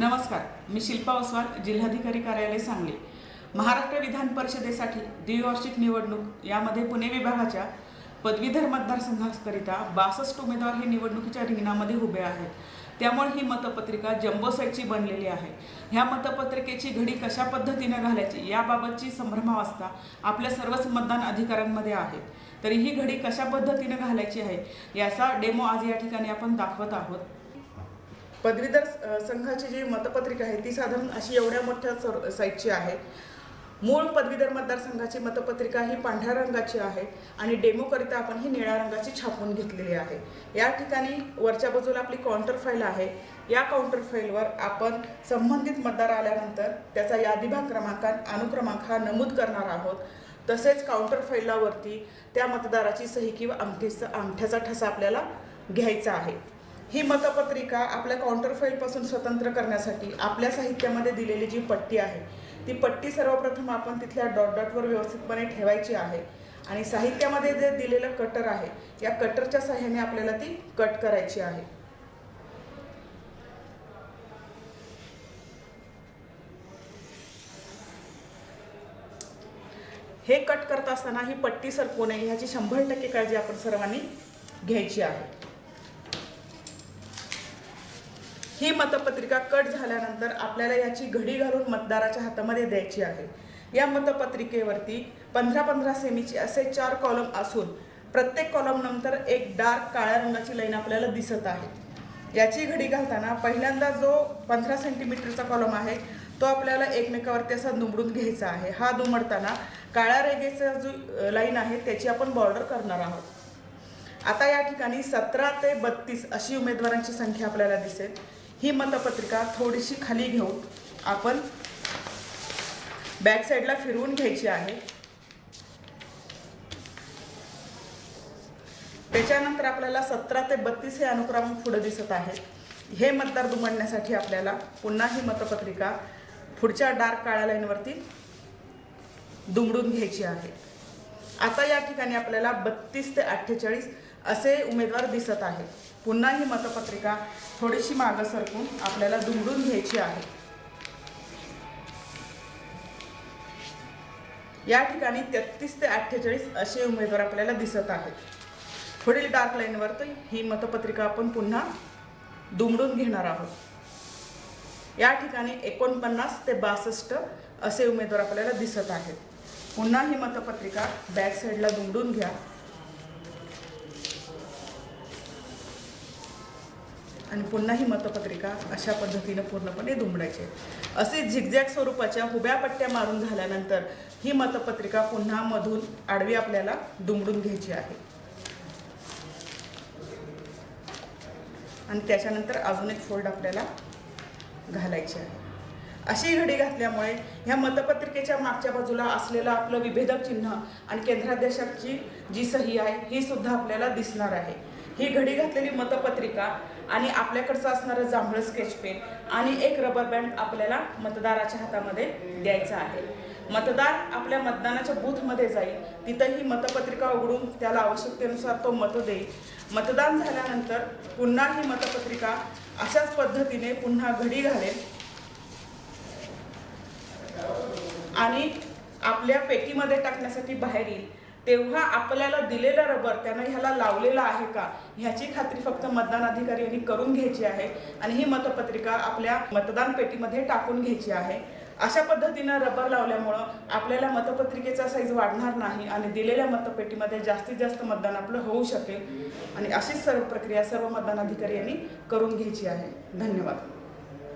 नमस्कार. मी शिल्पा ओसवाल जिल्हाधिकारी कार्यालय सांगली. महाराष्ट्र विधान परिषदेसाठी द्विवार्षिक निवडणूक यामध्ये पुणे विभागाच्या पदवीधर मतदारसंघाकरिता बासष्ट उमेदवार हे निवडणुकीच्या रिंगणामध्ये उभे आहेत. त्यामुळे ही मतपत्रिका जम्बो बनलेली आहे. ह्या मतपत्रिकेची घडी कशा पद्धतीने घालायची याबाबतची संभ्रमावस्था आपल्या सर्वच मतदान अधिकाऱ्यांमध्ये आहे. तरी ही घडी कशा पद्धतीने घालायची आहे याचा डेमो आज या ठिकाणी आपण दाखवत आहोत. पदवीधर संघाची जी मतपत्रिका आहे ती साधारण अशी एवढ्या मोठ्या सर- साईजची आहे. मूळ पदवीधर मतदारसंघाची मतपत्रिका ही पांढऱ्या रंगाची आहे आणि डेमोकरिता आपण ही निळ्या रंगाची छापून घेतलेली आहे. या ठिकाणी वरच्या बाजूला आपली काउंटर फाईल आहे. या काउंटर फाईलवर आपण संबंधित मतदार आल्यानंतर त्याचा यादीभाग क्रमांक अनुक्रमांक हा नमूद करणार आहोत. तसेच काउंटर फाईलावरती त्या मतदाराची सही किंवा अंगठीचा अंगठ्याचा ठसा आपल्याला घ्यायचा आहे. ही मतपत्रिका आपल्या काउंटर फाईलपासून स्वतंत्र करण्यासाठी आपल्या साहित्यामध्ये दिलेली जी पट्टी आहे ती पट्टी सर्वप्रथम आपण तिथल्या डॉट डॉटवर व्यवस्थितपणे ठेवायची आहे. आणि साहित्यामध्ये जे दिलेलं कटर आहे या कटरच्या सहाय्याने आपल्याला ती कट करायची आहे. हे कट करत असताना ही पट्टी सरकू नये ह्याची शंभर टक्के काळजी आपण सर्वांनी घ्यायची आहे. ही मतपत्रिका कट झाल्यानंतर आपल्याला याची घडी घालून मतदाराच्या हातामध्ये द्यायची आहे. या मतपत्रिकेवरती पंधरा पंधरा सेमीचे असे चार कॉलम असून प्रत्येक कॉलम नंतर एक डार्क काळ्या रंगाची लाईन आपल्याला दिसत आहे. याची घडी घालताना पहिल्यांदा जो पंधरा सेंटीमीटरचा कॉलम आहे तो आपल्याला एकमेकावरती असा दुमडून घ्यायचा आहे. हा दुमडताना काळ्या रेगेचा जो लाईन आहे त्याची आपण बॉर्डर करणार आहोत. आता या ठिकाणी सतरा ते बत्तीस अशी उमेदवारांची संख्या आपल्याला दिसेल. ही मतपत्रिका थोडीशी खाली घेऊन आपण बॅक साईडला फिरवून घ्यायची आहे. त्याच्यानंतर आपल्याला सतरा ते बत्तीस हे अनुक्रमांक पुढे दिसत आहेत. हे मतदार दुमडण्यासाठी आपल्याला पुन्हा ही मतपत्रिका पुढच्या डार्क काळ्या लाईनवरती दुमडून घ्यायची आहे. आता या ठिकाणी आपल्याला बत्तीस ते अठ्ठेचाळीस असे उमेदवार दिसत आहेत. पुन्हा ही मतपत्रिका थोडीशी मागं सरकून आपल्याला दुमडून घ्यायची आहे. या ठिकाणी तेहतीस ते अठ्ठेचाळीस असे उमेदवार आपल्याला दिसत आहेत. पुढील डार्क लाईनवर तर ही मतपत्रिका आपण पुन्हा दुमडून घेणार आहोत. या ठिकाणी एकोणपन्नास ते बासष्ट असे उमेदवार आपल्याला दिसत आहेत. पुन्हा ही मतपत्रिका बॅक साईडला दुमडून घ्या. आणि पुन्हा ही मतपत्रिका अशा पद्धतीने पूर्णपणे दुमडायची असे झिगझॅग स्वरूपाच्या हुब्या पट्ट्या मारून झाल्यानंतर ही मतपत्रिका पुन्हा मधून आडवी आपल्याला दुमडून घ्यायची आहे. आणि त्याच्यानंतर अजून एक फोल्ड आपल्याला घालायची आहे. अशी घडी घातल्यामुळे ह्या मतपत्रिकेच्या मागच्या बाजूला असलेलं आपलं विभेदक चिन्ह आणि केंद्राध्यक्षाची जी सही आहे ही सुद्धा आपल्याला दिसणार आहे. ही घडी घातलेली मतपत्रिका आणि आपल्याकडचं असणारं जांभळं स्केच पेन आणि एक रबर बँड आपल्याला मतदाराच्या हातामध्ये द्यायचा आहे. मतदार आपल्या मतदानाच्या बूथमध्ये जाईल. तिथं ही मतपत्रिका उघडून त्याला आवश्यकतेनुसार तो मत देईल. मतदान झाल्यानंतर पुन्हा ही मतपत्रिका अशाच पद्धतीने पुन्हा घडी घालेल. आणि आपल्या पेटीमध्ये टाकण्यासाठी बाहेर येईल. तेव्हा आपल्याला दिलेला रबर त्यानं ह्याला लावलेला आहे का ह्याची खात्री फक्त मतदान अधिकारी यांनी करून घ्यायची आहे आणि ही मतपत्रिका आपल्या मतदान पेटीमध्ये टाकून घ्यायची आहे. अशा पद्धतीनं रबर लावल्यामुळं आपल्याला मतपत्रिकेचा साईज वाढणार नाही आणि दिलेल्या मतपेटीमध्ये जास्तीत जास्त मतदान आपलं होऊ शकेल. आणि अशीच सर्व प्रक्रिया सर्व मतदान अधिकारी यांनी करून घ्यायची आहे. धन्यवाद.